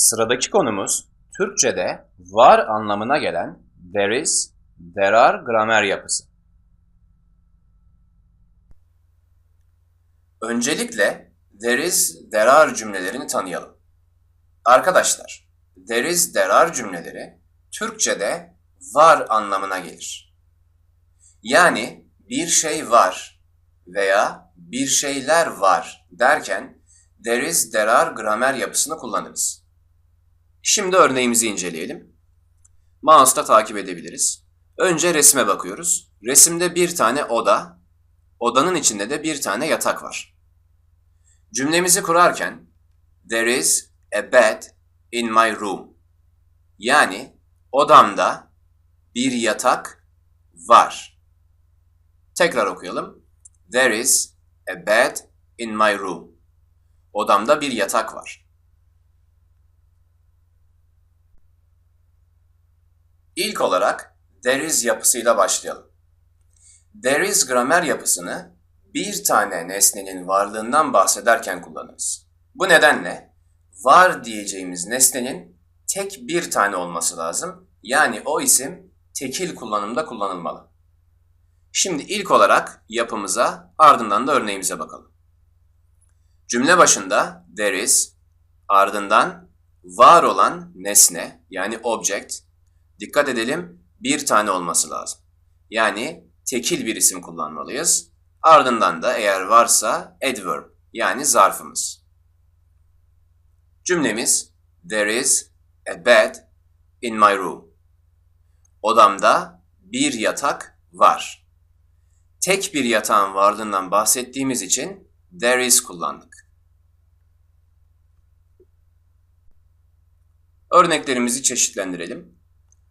Sıradaki konumuz Türkçe'de var anlamına gelen there is, there are gramer yapısı. Öncelikle there is, there are cümlelerini tanıyalım. Arkadaşlar, there is, there are cümleleri Türkçe'de var anlamına gelir. Yani bir şey var veya bir şeyler var derken there is, there are gramer yapısını kullanırız. Şimdi örneğimizi inceleyelim. Mouse'da takip edebiliriz. Önce resme bakıyoruz. Resimde bir tane oda, odanın içinde de bir tane yatak var. Cümlemizi kurarken there is a bed in my room. Yani odamda bir yatak var. Tekrar okuyalım. There is a bed in my room. Odamda bir yatak var. İlk olarak there is yapısıyla başlayalım. There is gramer yapısını bir tane nesnenin varlığından bahsederken kullanırız. Bu nedenle var diyeceğimiz nesnenin tek bir tane olması lazım. Yani o isim tekil kullanımda kullanılmalı. Şimdi ilk olarak yapımıza ardından da örneğimize bakalım. Cümle başında there is, ardından var olan nesne yani object, dikkat edelim bir tane olması lazım. Yani tekil bir isim kullanmalıyız. Ardından da eğer varsa adverb yani zarfımız. Cümlemiz There is a bed in my room. Odamda bir yatak var. Tek bir yatağın varlığından bahsettiğimiz için there is kullandık. Örneklerimizi çeşitlendirelim.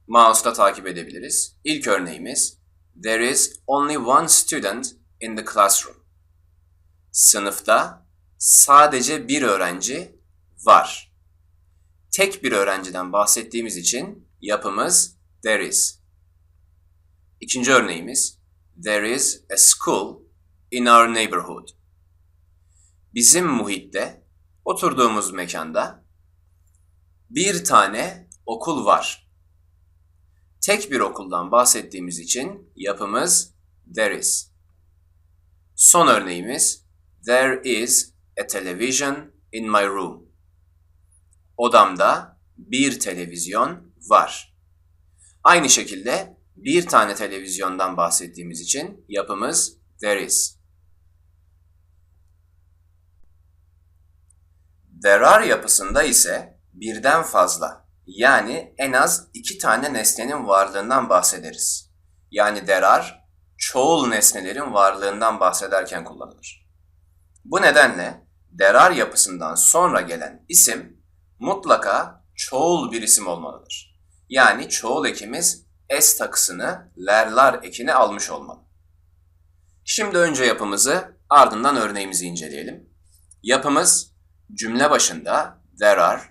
Mouse'da takip edebiliriz. İlk örneğimiz There is only one student in the classroom. Sınıfta sadece bir öğrenci var. Tek bir öğrenciden bahsettiğimiz için yapımız there is. İkinci örneğimiz There is a school in our neighborhood. Bizim muhitte, oturduğumuz mekanda bir tane okul var. Tek bir okuldan bahsettiğimiz için yapımız there is. Son örneğimiz There is a television in my room. Odamda bir televizyon var. Aynı şekilde bir tane televizyondan bahsettiğimiz için yapımız there is. There are yapısında ise birden fazla yani en az iki tane nesnenin varlığından bahsederiz. Yani there are çoğul nesnelerin varlığından bahsederken kullanılır. Bu nedenle there are yapısından sonra gelen isim mutlaka çoğul bir isim olmalıdır. Yani çoğul ekimiz s takısını lerlar ekini almış olmalı. Şimdi önce yapımızı ardından örneğimizi inceleyelim. Yapımız cümle başında there are,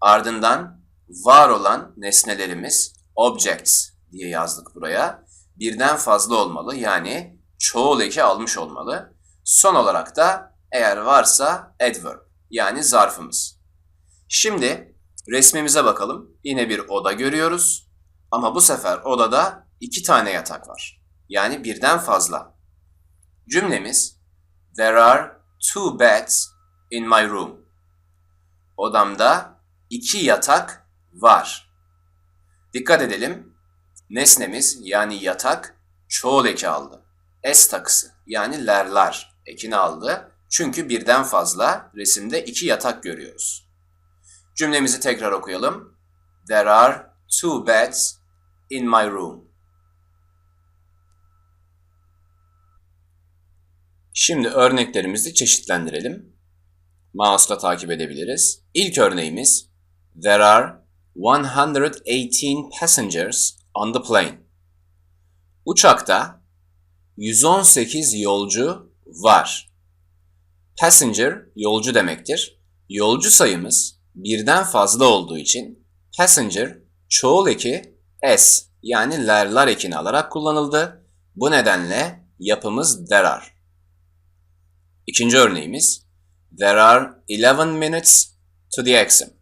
ardından var olan nesnelerimiz objects diye yazdık buraya. Birden fazla olmalı yani çoğul eki almış olmalı. Son olarak da eğer varsa adverb yani zarfımız. Şimdi resmimize bakalım. Yine bir oda görüyoruz. Ama bu sefer odada iki tane yatak var. Yani birden fazla. Cümlemiz There are two beds in my room. Odamda iki yatak var. Dikkat edelim. Nesnemiz yani yatak çoğul eki aldı. S takısı yani lerlar ekini aldı. Çünkü birden fazla resimde iki yatak görüyoruz. Cümlemizi tekrar okuyalım. There are two beds in my room. Şimdi örneklerimizi çeşitlendirelim. Mouse'la takip edebiliriz. İlk örneğimiz There are 118 passengers on the plane. Uçakta 118 yolcu var. Passenger yolcu demektir. Yolcu sayımız birden fazla olduğu için passenger çoğul eki s yani lerlar ekini alarak kullanıldı. Bu nedenle yapımız there are. İkinci örneğimiz There are 11 minutes to the exam.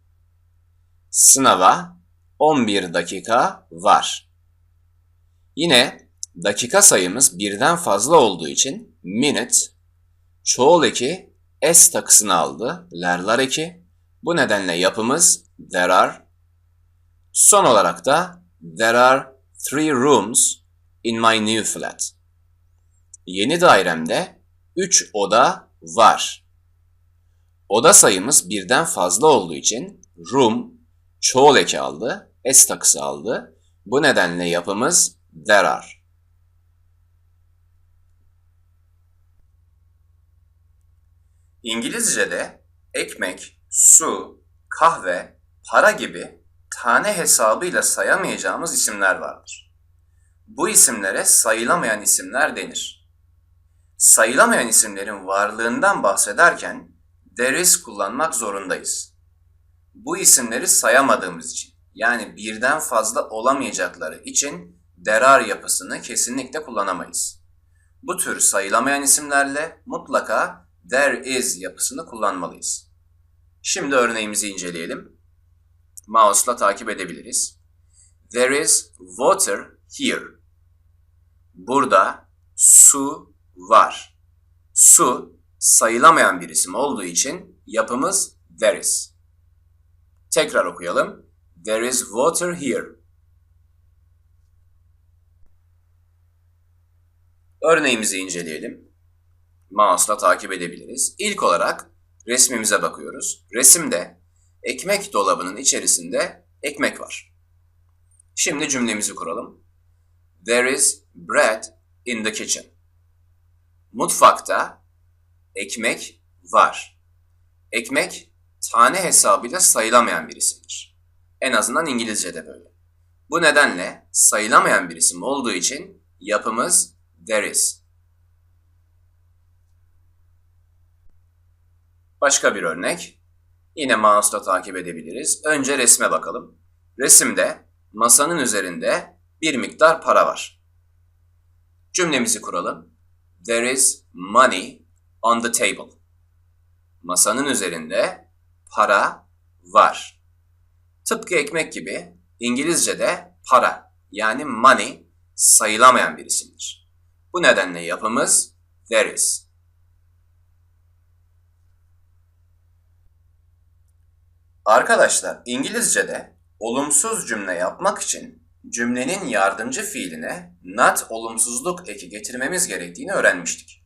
Sınava 11 dakika var. Yine dakika sayımız birden fazla olduğu için minute çoğul eki s takısını aldı. Lerlar eki. Bu nedenle yapımız there are. Son olarak da there are three rooms in my new flat. Yeni dairemde 3 oda var. Oda sayımız birden fazla olduğu için room çoğul eki aldı, s takısı aldı. Bu nedenle yapımız there are. İngilizce'de ekmek, su, kahve, para gibi tane hesabıyla sayamayacağımız isimler vardır. Bu isimlere sayılamayan isimler denir. Sayılamayan isimlerin varlığından bahsederken there is kullanmak zorundayız. Bu isimleri sayamadığımız için yani birden fazla olamayacakları için derar yapısını kesinlikle kullanamayız. Bu tür sayılamayan isimlerle mutlaka there is yapısını kullanmalıyız. Şimdi örneğimizi inceleyelim. Mouse'la takip edebiliriz. There is water here. Burada su var. Su sayılamayan bir isim olduğu için yapımız there is. Tekrar okuyalım. There is water here. Örneğimizi inceleyelim. Mouse'la takip edebiliriz. İlk olarak resmimize bakıyoruz. Resimde ekmek dolabının içerisinde ekmek var. Şimdi cümlemizi kuralım. There is bread in the kitchen. Mutfakta ekmek var. Ekmek tane hesabıyla sayılamayan bir isimdir. En azından İngilizce'de böyle. Bu nedenle sayılamayan bir isim olduğu için yapımız there is. Başka bir örnek. Yine mouse'la takip edebiliriz. Önce resme bakalım. Resimde masanın üzerinde bir miktar para var. Cümlemizi kuralım. There is money on the table. Masanın üzerinde para var. Tıpkı ekmek gibi İngilizce'de para yani money sayılamayan bir isimdir. Bu nedenle yapımız there is. Arkadaşlar İngilizce'de olumsuz cümle yapmak için cümlenin yardımcı fiiline not olumsuzluk eki getirmemiz gerektiğini öğrenmiştik.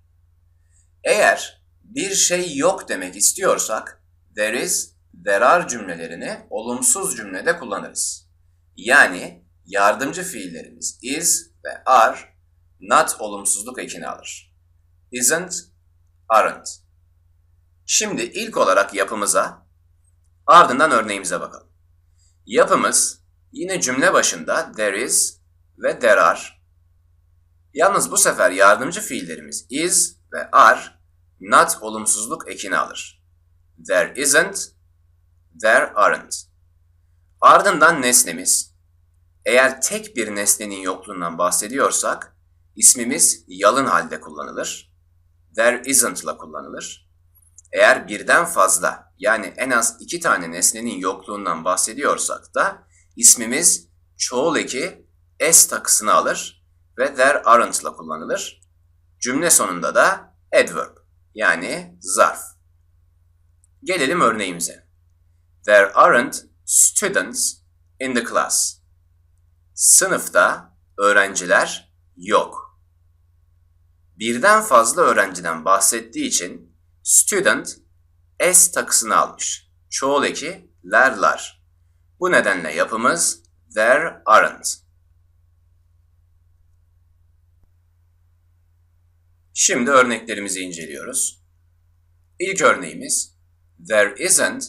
Eğer bir şey yok demek istiyorsak there is, there are cümlelerini olumsuz cümlede kullanırız. Yani yardımcı fiillerimiz is ve are not olumsuzluk ekini alır. Isn't, aren't. Şimdi ilk olarak yapımıza, ardından örneğimize bakalım. Yapımız yine cümle başında there is ve there are. Yalnız bu sefer yardımcı fiillerimiz is ve are not olumsuzluk ekini alır. There isn't, there aren't. Ardından nesnemiz. Eğer tek bir nesnenin yokluğundan bahsediyorsak ismimiz yalın halde kullanılır. There isn't ile kullanılır. Eğer birden fazla yani en az iki tane nesnenin yokluğundan bahsediyorsak da ismimiz çoğul eki s takısını alır ve there aren't ile kullanılır. Cümle sonunda da adverb yani zarf. Gelelim örneğimize. There aren't students in the class. Sınıfta öğrenciler yok. Birden fazla öğrenciden bahsettiği için student s takısını almış. Çoğul eki lerlar. Bu nedenle yapımız there aren't. Şimdi örneklerimizi inceliyoruz. İlk örneğimiz There isn't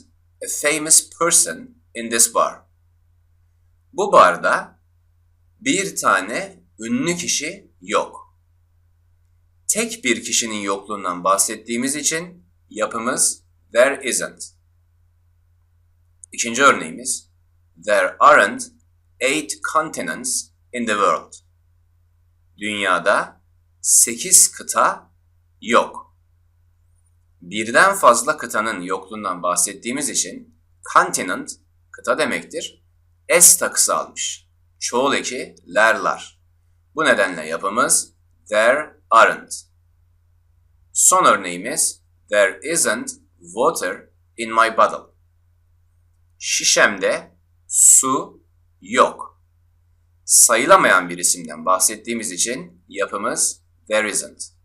a famous person in this bar. Bu barda bir tane ünlü kişi yok. Tek bir kişinin yokluğundan bahsettiğimiz için yapımız there isn't. İkinci örneğimiz There aren't eight continents in the world. Dünyada sekiz kıta yok. Birden fazla kıtanın yokluğundan bahsettiğimiz için continent kıta demektir. S takısı almış. Çoğul eki lerlar. Bu nedenle yapımız there aren't. Son örneğimiz there isn't water in my bottle. Şişemde su yok. Sayılamayan bir isimden bahsettiğimiz için yapımız there isn't.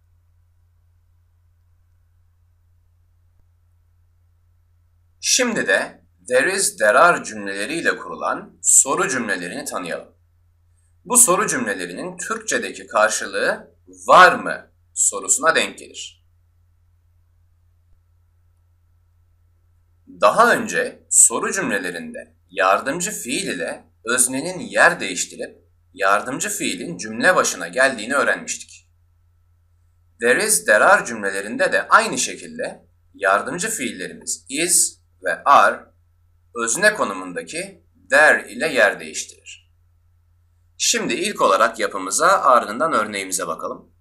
Şimdi de there is, there are cümleleriyle kurulan soru cümlelerini tanıyalım. Bu soru cümlelerinin Türkçedeki karşılığı var mı sorusuna denk gelir. Daha önce soru cümlelerinde yardımcı fiil ile öznenin yer değiştirip yardımcı fiilin cümle başına geldiğini öğrenmiştik. There is, there are cümlelerinde de aynı şekilde yardımcı fiillerimiz is ve are özne konumundaki there ile yer değiştirir. Şimdi ilk olarak yapımıza ardından örneğimize bakalım.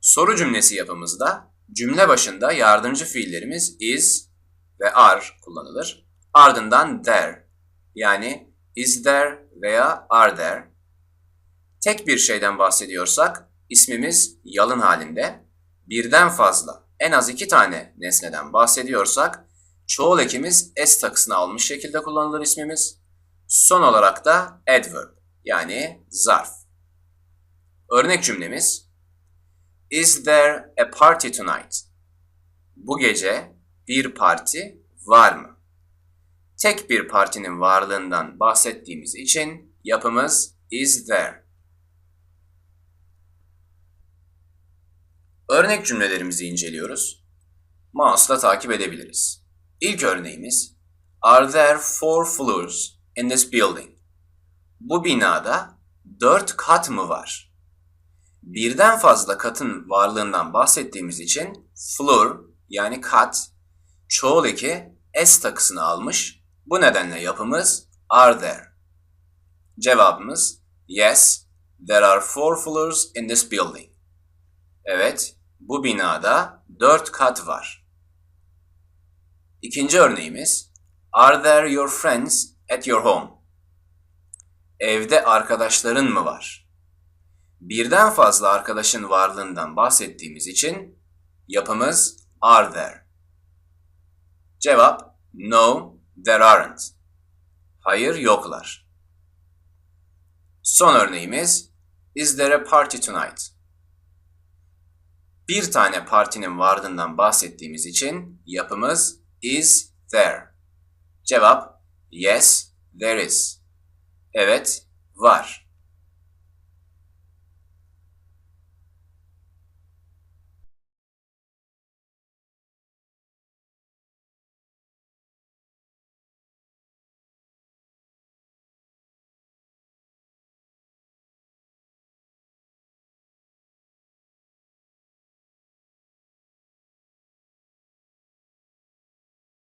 Soru cümlesi yapımızda cümle başında yardımcı fiillerimiz is ve are kullanılır. Ardından there yani is there veya are there. Tek bir şeyden bahsediyorsak ismimiz yalın halinde. Birden fazla en az iki tane nesneden bahsediyorsak çoğul ekimiz s takısını almış şekilde kullanılır ismimiz. Son olarak da adverb yani zarf. Örnek cümlemiz Is there a party tonight? Bu gece bir parti var mı? Tek bir partinin varlığından bahsettiğimiz için yapımız is there. Örnek cümlelerimizi inceliyoruz. Mouse'la takip edebiliriz. İlk örneğimiz Are there four floors in this building? Bu binada dört kat mı var? Birden fazla katın varlığından bahsettiğimiz için floor yani kat çoğul eki s takısını almış. Bu nedenle yapımız are there. Cevabımız yes, there are four floors in this building. Evet, bu binada dört kat var. İkinci örneğimiz Are there your friends at your home? Evde arkadaşların mı var? Birden fazla arkadaşın varlığından bahsettiğimiz için yapımız are there. Cevap no, there aren't. Hayır yoklar. Son örneğimiz Is there a party tonight? Bir tane partinin vardığından bahsettiğimiz için yapımız is there. Cevap yes, there is. Evet, var.